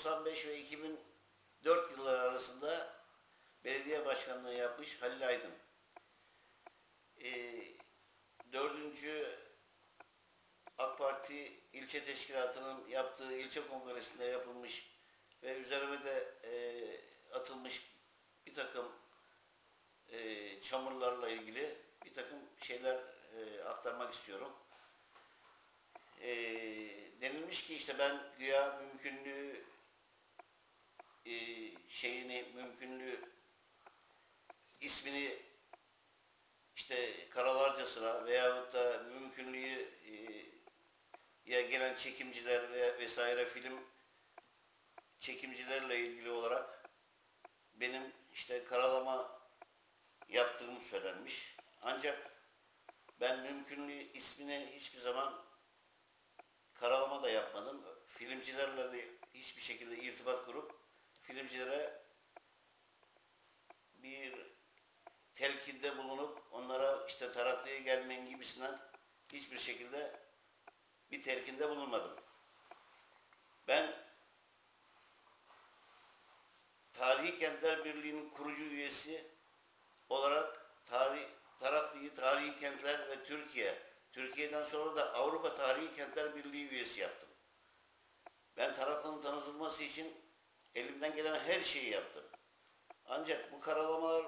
1995 ve 2004 yılları arasında belediye başkanlığı yapmış Halil Aydın. Ee, dördüncü AK Parti ilçe teşkilatının yaptığı ilçe kongresinde yapılmış ve üzerime de e, atılmış bir takım e, çamurlarla ilgili bir takım şeyler e, aktarmak istiyorum. E, denilmiş ki işte ben güya mümkünlüğü e, şeyini mümkünlüğü ismini işte karalarcasına veyahut da mümkünlüğü e, ya gelen çekimciler ve vesaire film çekimcilerle ilgili olarak benim işte karalama yaptığım söylenmiş. Ancak ben mümkünlüğü ismini hiçbir zaman karalama da yapmadım. Filmcilerle de hiçbir şekilde irtibat kurup filmcilere bir telkinde bulunup onlara işte taraklıya gelmeyin gibisinden hiçbir şekilde bir telkinde bulunmadım. Ben Tarihi Kentler Birliği'nin kurucu üyesi olarak tarih, Taraklı'yı Tarihi Kentler ve Türkiye, Türkiye'den sonra da Avrupa Tarihi Kentler Birliği üyesi yaptım. Ben Taraklı'nın tanıtılması için elimden gelen her şeyi yaptım. Ancak bu karalamalar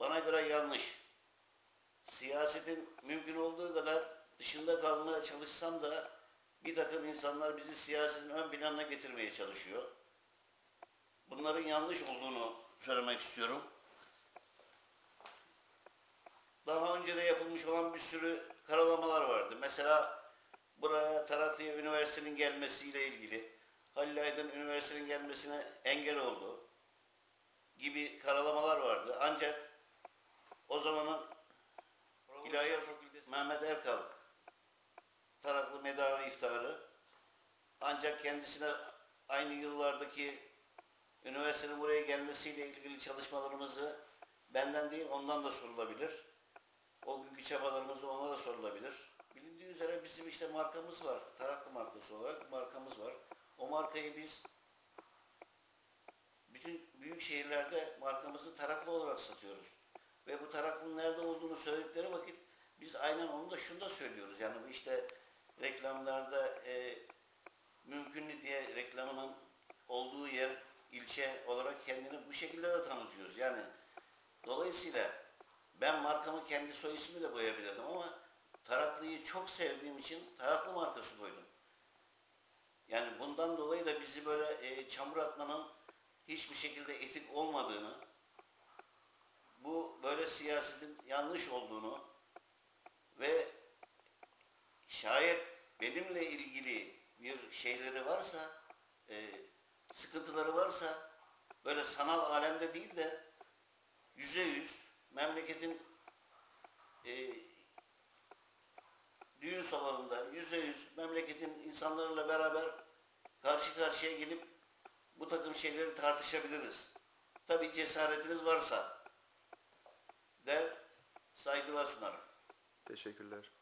bana göre yanlış. Siyasetin mümkün olduğu kadar dışında kalmaya çalışsam da bir takım insanlar bizi siyasetin ön planına getirmeye çalışıyor. Bunların yanlış olduğunu söylemek istiyorum. Daha önce de yapılmış olan bir sürü karalamalar vardı. Mesela buraya Taraklı'ya üniversitenin gelmesiyle ilgili Halil Aydın üniversitenin gelmesine engel oldu gibi karalamalar vardı. Ancak o zamanın İlahiyat Fakültesi Mehmet Erkal Taraklı Medarı iftarı ancak kendisine aynı yıllardaki üniversitenin buraya gelmesiyle ilgili çalışmalarımızı benden değil ondan da sorulabilir. O günkü çabalarımızı ona da sorulabilir. Bilindiği üzere bizim işte markamız var. Taraklı markası olarak markamız var. O markayı biz bütün büyük şehirlerde markamızı taraklı olarak satıyoruz. Ve bu taraklının nerede olduğunu söyledikleri vakit biz aynen onu da şunu da söylüyoruz. Yani bu işte reklamlarda e, mümkünlü diye reklamının olduğu yer ilçe olarak kendini bu şekilde de tanıtıyoruz. Yani dolayısıyla ben markamı kendi soy ismi de koyabilirdim ama Taraklı'yı çok sevdiğim için Taraklı markası koydum. Yani bundan dolayı da bizi böyle e, çamur atmanın hiçbir şekilde etik olmadığını, bu böyle siyasetin yanlış olduğunu ve şayet benimle ilgili bir şeyleri varsa, e, sıkıntıları varsa böyle sanal alemde değil de yüze yüz memleketin e, düğün salonunda yüze yüz memleketin insanlarıyla beraber karşı karşıya gelip bu takım şeyleri tartışabiliriz. Tabii cesaretiniz varsa der saygılar sunarım. Teşekkürler.